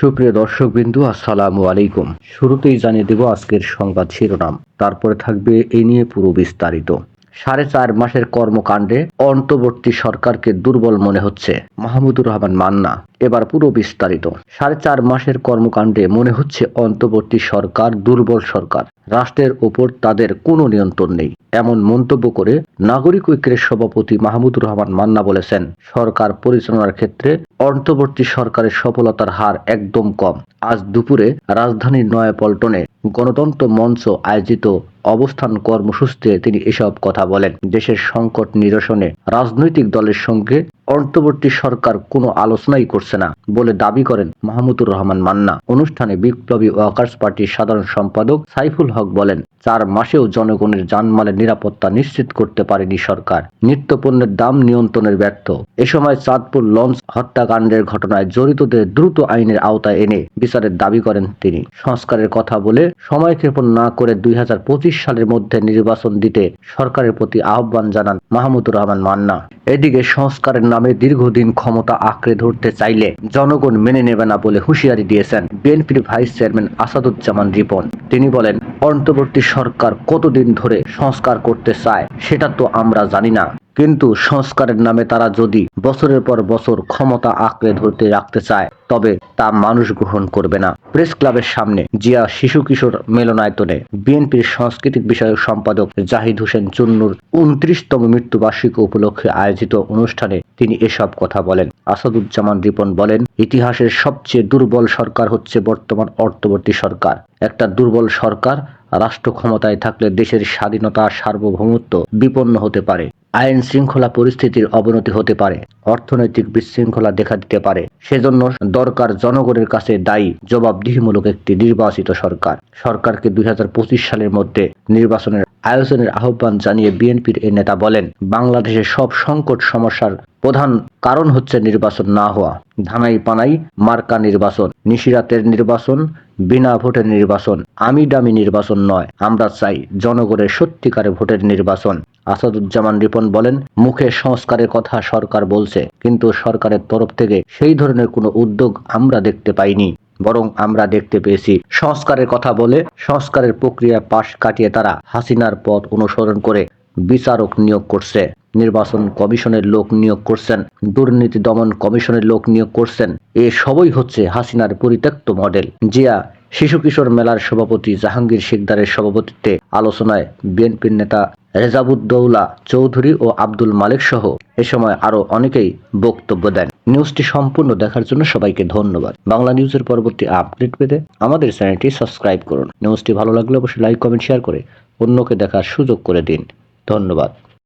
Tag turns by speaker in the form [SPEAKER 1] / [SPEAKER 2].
[SPEAKER 1] সুপ্রিয় দর্শক বিন্দু আসসালামু আলাইকুম। শুরুতেই জানিয়ে দেব আজকের সংবাদ শিরোনাম। তারপরে থাকবে এ নিয়ে পুরো বিস্তারিত। সাড়ে চার মাসের কর্মকাণ্ডে অন্তর্বর্তী সরকারকে দুর্বল মনে হচ্ছে মাহমুদুর রহমান মান্না। এবার পুরো বিস্তারিত। সাড়ে চার মাসের কর্মকাণ্ডে মনে হচ্ছে অন্তর্বর্তী সরকার দুর্বল সরকার। রাষ্ট্রের ওপর তাদের কোনো নিয়ন্ত্রণ নেই। এমন মন্তব্য করে নাগরিক ঐক্যের সভাপতি মাহমুদুর রহমান মান্না বলেছেন, সরকার পরিচালনার ক্ষেত্রে অন্তর্বর্তী সরকারের সফলতার হার একদম কম। আজ দুপুরে রাজধানীর নয়াপল্টনে গণতন্ত্র মঞ্চ আয়োজিত অবস্থান কর্মসূচিতে তিনি এসব কথা বলেন। দেশের সংকট নিরসনে রাজনৈতিক দলের সঙ্গে অন্তর্বর্তী সরকার কোনো আলোচনাই করছে না বলে দাবি করেন মাহমুদুর রহমান মান্না। অনুষ্ঠানে বিপ্লবী ওয়ার্কার্স পার্টির সাধারণ সম্পাদক সাইফুল হক বলেন, চার মাসেও জনগণের জানমালের নিরাপত্তা নিশ্চিত করতে পারেনি সরকার। নিত্যপণ্যের দাম নিয়ন্ত্রণের ব্যর্থ। এ সময় চাঁদপুর লঞ্চ হত্যাকাণ্ডের ঘটনায় জড়িতদের দ্রুত আইনের আওতায় এনে বিচারের দাবি করেন তিনি। সংস্কারের কথা বলে সময়ক্ষেপণ না করে দুই হাজার পঁচিশ সালের মধ্যে নির্বাচন দিতে সরকারের প্রতি আহ্বান জানান মাহমুদুর রহমান মান্না। এদিকে সংস্কারের নামে দীর্ঘদিন ক্ষমতা আঁকড়ে ধরতে চাইলে জনগণ মেনে নেবে না বলে হুঁশিয়ারি দিয়েছেন বিএনপির ভাইস চেয়ারম্যান আসাদুজ্জামান রিপন। তিনি বলেন অন্তর্বর্তী সরকার কতদিন ধরে সংস্কার করতে চায়, সেটা তো আমরা জানি না। কিন্তু সংস্কারের নামে তারা যদি বছরের পর বছর ক্ষমতা আঁকড়ে ধরতে রাখতে চায়, তবে তা মানুষ গ্রহণ করবে না। প্রেস ক্লাবের সামনে জিয়া শিশু কিশোর মেলনায়তনে বিএনপির সাংস্কৃতিক বিষয়ক সম্পাদক জাহিদ হোসেন চুন্নুর উনত্রিশতম মৃত্যুবার্ষিকী উপলক্ষে আয়োজিত অনুষ্ঠানে তিনি এসব কথা বলেন। আসাদুজ্জামান রিপন বলেন, ইতিহাসের সবচেয়ে দুর্বল সরকার হচ্ছে বর্তমান অর্থবর্তী সরকার। একটা দুর্বল সরকার রাষ্ট্র ক্ষমতায় থাকলে দেশের স্বাধীনতা, সার্বভৌমত্ব বিপন্ন হতে পারে, আইন শৃঙ্খলা পরিস্থিতির অবনতি হতে পারে, অর্থনৈতিক বিশৃঙ্খলা দেখা দিতে পারে। সেজন্য দরকার জনগণের কাছে দায়ী, জবাবদিহিমূলক একটি নির্বাচিত সরকার। সরকারকে দুই হাজার পঁচিশ সালের মধ্যে নির্বাচনের আয়োজনের আহ্বান জানিয়ে বিএনপির এ নেতা বলেন বাংলাদেশের সব সংকট সমস্যার প্রধান কারণ হচ্ছে নির্বাচন না হওয়া। ধানাই পানাই, মার্কা নির্বাচন, নিশিরাতের নির্বাচন, বিনা ভোটের নির্বাচন, আমি দামি নির্বাচন নয়, আমরা চাই জনগণের সত্যিকারের ভোটের নির্বাচন। আসাদুজ্জামান রিপন বলেন, মুখে সংস্কারের কথা সরকার বলছে, কিন্তু সরকারের তরফ থেকে সেই ধরনের কোনো উদ্যোগ আমরা দেখতে পাইনি, বরং আমরা দেখতে পেয়েছি। সংস্কারের কথা বলে সংস্কারের প্রক্রিয়া পাশ কাটিয়ে তারা হাসিনার পথ অনুসরণ করে বিচারক নিয়োগ করছে। নির্বাচন কমিশনের লোক নিয়োগ করছেন, দুর্নীতি দমন কমিশনের লোক নিয়োগ করছেন, এ সবই হচ্ছে হাসিনার পরিত্যক্ত মডেল। জিয়া, শিশু কিশোর মেলার সভাপতি জাহাঙ্গীর শিকদারের সভাপতিত্বে আলোচনায় বিএনপির নেতা রেজাবুদ্দৌলা চৌধুরী ও আব্দুল মালিক সহ এ সময় আরও অনেকেই বক্তব্য দেন। নিউজটি সম্পূর্ণ দেখার জন্য সবাইকে ধন্যবাদ। বাংলা নিউজের পরবর্তী আপডেট পেতে আমাদের চ্যানেলটি সাবস্ক্রাইব করুন। নিউজটি ভালো লাগলে অবশ্যই লাইক, কমেন্ট, শেয়ার করে অন্যকে দেখার সুযোগ করে দিন। ধন্যবাদ।